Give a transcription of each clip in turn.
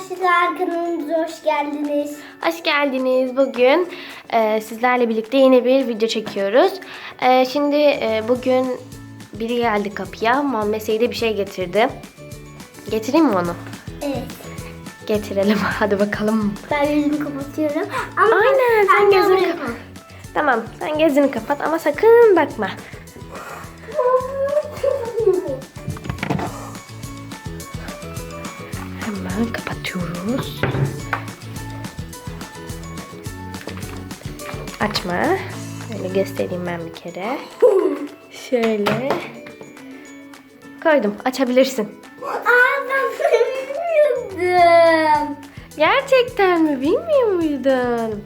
arkadaşlar kanalımıza hoş geldiniz. Hoş geldiniz. Bugün e, sizlerle birlikte yeni bir video çekiyoruz. E, şimdi e, bugün biri geldi kapıya. Muhammed Seyit'e bir şey getirdi. Getireyim mi onu? Evet. Getirelim. Hadi bakalım. Ben yüzümü kapatıyorum. Ama Aynen, sen gözünü kapat. Tamam. Sen gözünü kapat ama sakın bakma. Hemen kapatıyoruz. Açma. Şöyle göstereyim ben bir kere. Şöyle. Koydum. Açabilirsin. Aa ben bilmiyordum. Gerçekten mi? Bilmiyor muydun?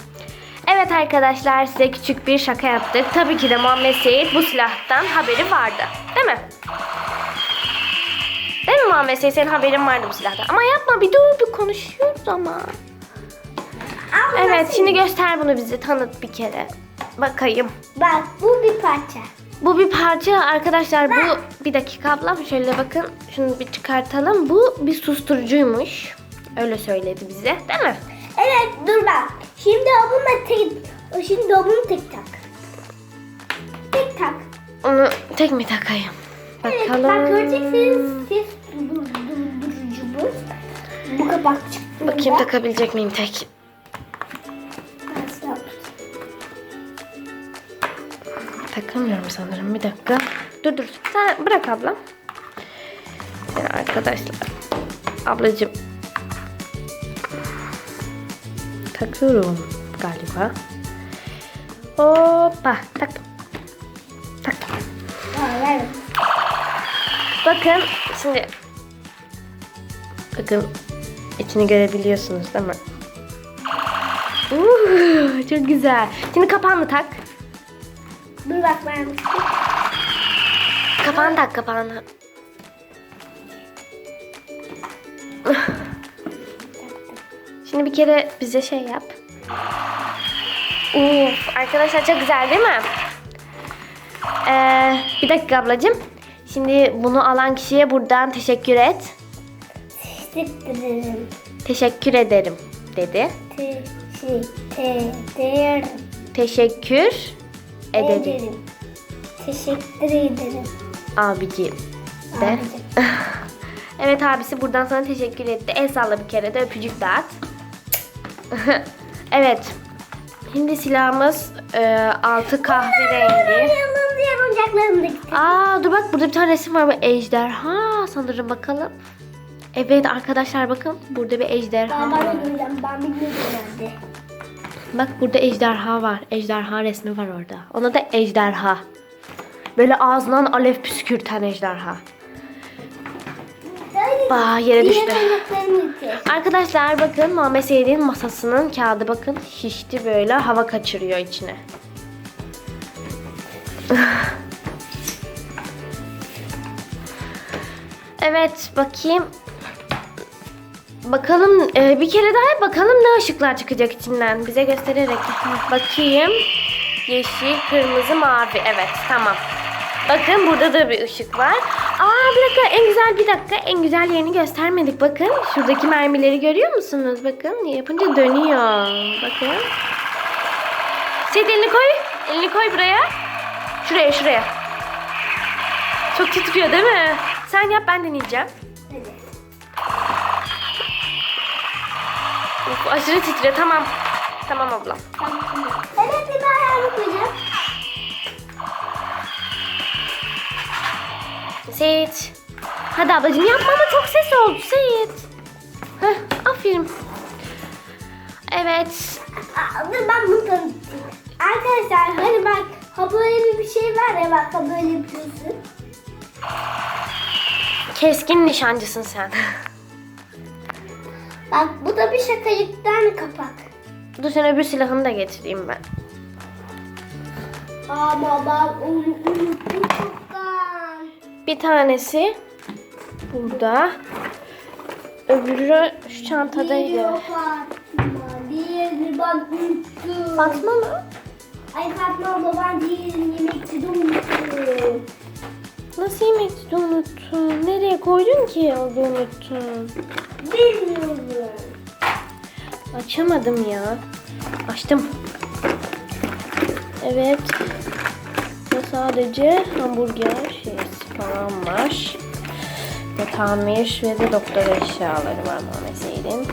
Evet arkadaşlar size küçük bir şaka yaptık. Tabii ki de Muhammed Seyit bu silahtan haberi vardı. Değil mi? Değil mi Muhammed senin haberin vardı bu silahtan. Ama yapma bir dur bir konuşuyoruz ama. Ama Evet nasıl? şimdi göster bunu bize tanıt bir kere. Bakayım. Bak bu bir parça. Bu bir parça arkadaşlar bu bir dakika ablam şöyle bakın şunu bir çıkartalım. Bu bir susturucuymuş. Öyle söyledi bize değil mi? Evet dur bak. Şimdi bununla tek... Şimdi bunu tek tak. Tek tak. Onu tek mi takayım? Bakalım. bak göreceksiniz dur, durdurucumuz. Bu kapak çıktığında. Bakayım takabilecek miyim tek? Takamıyorum sanırım bir dakika. Dur dur sen bırak ablam. Yani arkadaşlar. Ablacığım. Takıyorum galiba. Hoppa. Taktım. Bakın şimdi. Bakın içini görebiliyorsunuz değil mi? Uuu, çok güzel. Şimdi kapağını tak. Dur bak ben. Kapağını tak kapağını. Şimdi bir kere bize şey yap. Uf, arkadaşlar çok güzel değil mi? Ee, bir dakika ablacığım. Şimdi bunu alan kişiye buradan teşekkür et. Teşekkür Teşekkür ederim dedi. Teşekkür Teşekkür ederim ederim. Teşekkür ederim. abiciğim de. Abicim. evet abisi buradan sana teşekkür etti. El salla bir kere de öpücük dağıt. evet. Şimdi silahımız e, altı kahverengi. Diğer oyuncaklarımı da. Aa dur bak burada bir tane resim var. Bu ejderha sanırım bakalım. Evet arkadaşlar bakın burada bir ejderha Ben var. bana göreceğim. Ben bilmiyorum nerede. Bak burada ejderha var. Ejderha resmi var orada. Ona da ejderha. Böyle ağzından alev püskürten ejderha. Bah, yere düştü. Diğer oyuncaklarımı getir. Arkadaşlar bakın Muhammed Seyit'in masasının kağıdı bakın şişti böyle hava kaçırıyor içine. evet bakayım. Bakalım e, bir kere daha bakalım ne ışıklar çıkacak içinden bize göstererek. Bakayım. Yeşil, kırmızı, mavi. Evet tamam. Bakın burada da bir ışık var. Aa bir dakika en güzel bir dakika en güzel yerini göstermedik. Bakın şuradaki mermileri görüyor musunuz? Bakın yapınca dönüyor. Bakın. Seyit elini koy. Elini koy buraya. Şuraya şuraya. Çok titriyor değil mi? Sen yap ben deneyeceğim. Evet. Of, aşırı titriyor tamam. Tamam ablam. Evet bir daha ayağımı koyacağım. Seyit. Hadi ablacığım yapma ama çok ses oldu Seyit. Heh, aferin. Evet. Aa, dur ben bunu tanıtayım. Arkadaşlar hani bak ha böyle bir şey var ya bak ha böyle yapıyorsun. Keskin nişancısın sen. Bak bu da bir şakayıktan kapak. Dur sen öbür silahını da getireyim ben. Ama ben onu unuttum çoktan. Bir tanesi burada. Öbürü şu çantadaydı. Diğeri ben unuttum. Fatma mı? Ay Fatma abla ben diğerini yemekte de unuttum. Nasıl yemek unuttun? Nereye koydun ki o unuttun? Bilmiyorum. Açamadım ya. Açtım. Evet. Ve sadece hamburger şeysi falan var. Ve tamir ve de doktor eşyaları var Muhammed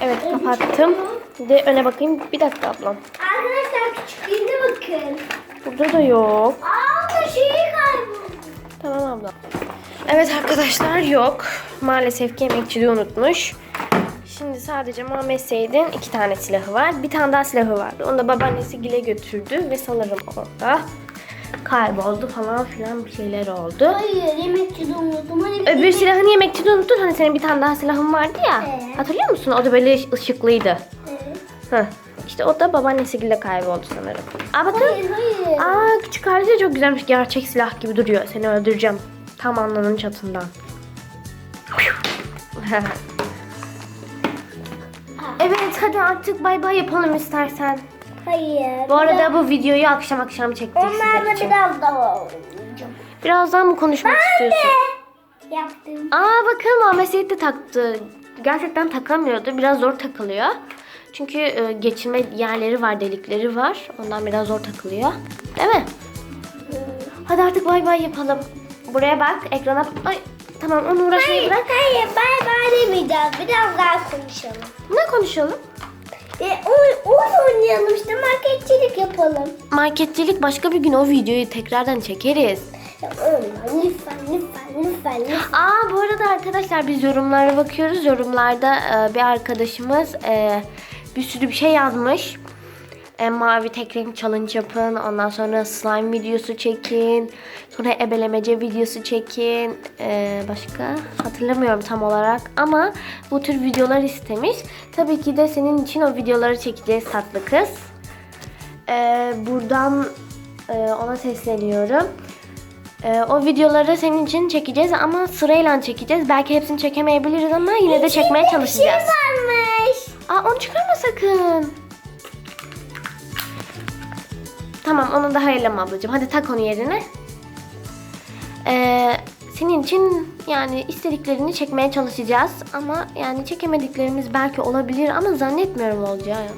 Evet kapattım. Bir de öne bakayım. Bir dakika ablam. Arkadaşlar küçüklüğüne bakın. Burada da yok. Aa da şeyi kayboldu. Tamam abla. Evet arkadaşlar yok. Maalesef ki emekçiliği unutmuş. Şimdi sadece Muhammed Seyit'in iki tane silahı var. Bir tane daha silahı vardı. Onu da babaannesi Gile götürdü ve sanırım orada kayboldu falan filan bir şeyler oldu. Hayır yemekçi de unuttum. Hani Öbür silahını yemekçide unuttun. Hani senin bir tane daha silahın vardı ya. Evet. Hatırlıyor musun? O da böyle ışıklıydı. Heh. İşte o da babaannesi Gile kayboldu sanırım. Aa bakın. Hayır hayır. Aa küçük de çok güzelmiş. Gerçek silah gibi duruyor. Seni öldüreceğim. Tam alnının çatından. evet hadi artık bay bay yapalım istersen. Hayır. Bu arada bu videoyu akşam akşam çektik Onlarla sizler için. biraz daha oynayacağım. Birazdan mı konuşmak istiyorsun? Yaptım. Aa bakın Seyit de taktı. Gerçekten takamıyordu. Biraz zor takılıyor. Çünkü e, geçirme yerleri var, delikleri var. Ondan biraz zor takılıyor. Değil mi? Hadi artık bay bay yapalım. Buraya bak, ekrana. Ay, tamam onu uğraşmayı Hayır, bırak. hayır bay bay demeyeceğiz. Biraz daha konuşalım. Ne konuşalım? E, oyun, oyun oynayalım işte marketçilik yapalım. Marketçilik başka bir gün o videoyu tekrardan çekeriz. Ya, lütfen lütfen lütfen. lütfen. Aa bu arada arkadaşlar biz yorumlara bakıyoruz. Yorumlarda e, bir arkadaşımız e, bir sürü bir şey yazmış. E, mavi tek renk challenge yapın. Ondan sonra slime videosu çekin. Sonra ebelemece videosu çekin. E, başka hatırlamıyorum tam olarak. Ama bu tür videolar istemiş. Tabii ki de senin için o videoları çekeceğiz tatlı kız. E, buradan e, ona sesleniyorum. Ee, o videoları senin için çekeceğiz ama sırayla çekeceğiz. Belki hepsini çekemeyebiliriz ama yine de çekmeye çalışacağız. Bir şey varmış. Aa onu çıkarma sakın. Tamam onu daha elleme ablacığım. Hadi tak onu yerine. Ee, senin için yani istediklerini çekmeye çalışacağız. Ama yani çekemediklerimiz belki olabilir ama zannetmiyorum olacağını.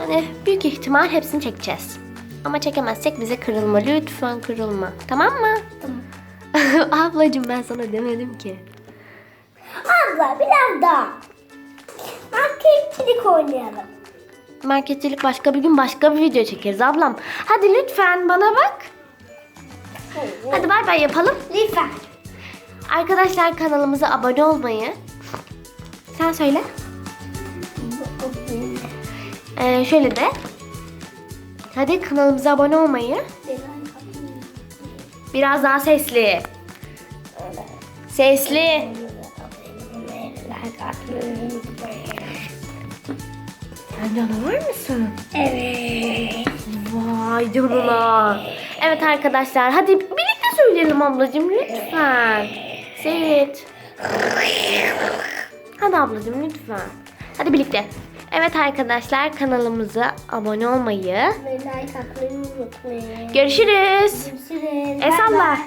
Yani büyük ihtimal hepsini çekeceğiz. Ama çekemezsek bize kırılma. Lütfen kırılma. Tamam mı? Tamam. Ablacığım ben sana demedim ki. Abla biraz daha. Marketçilik oynayalım. Marketçilik başka bir gün başka bir video çekeriz ablam. Hadi lütfen bana bak. Hadi bay bay yapalım. Lütfen. Arkadaşlar kanalımıza abone olmayı. Sen söyle. Ee, şöyle de. Hadi kanalımıza abone olmayı. Biraz daha sesli. Sesli. Sen canavar mısın? Evet. Vay canına. Evet arkadaşlar hadi birlikte söyleyelim ablacığım lütfen. Seyit. Hadi ablacığım lütfen. Hadi birlikte. Evet arkadaşlar kanalımıza abone olmayı. Ve like atmayı unutmayın. Görüşürüz. Görüşürüz. Bay.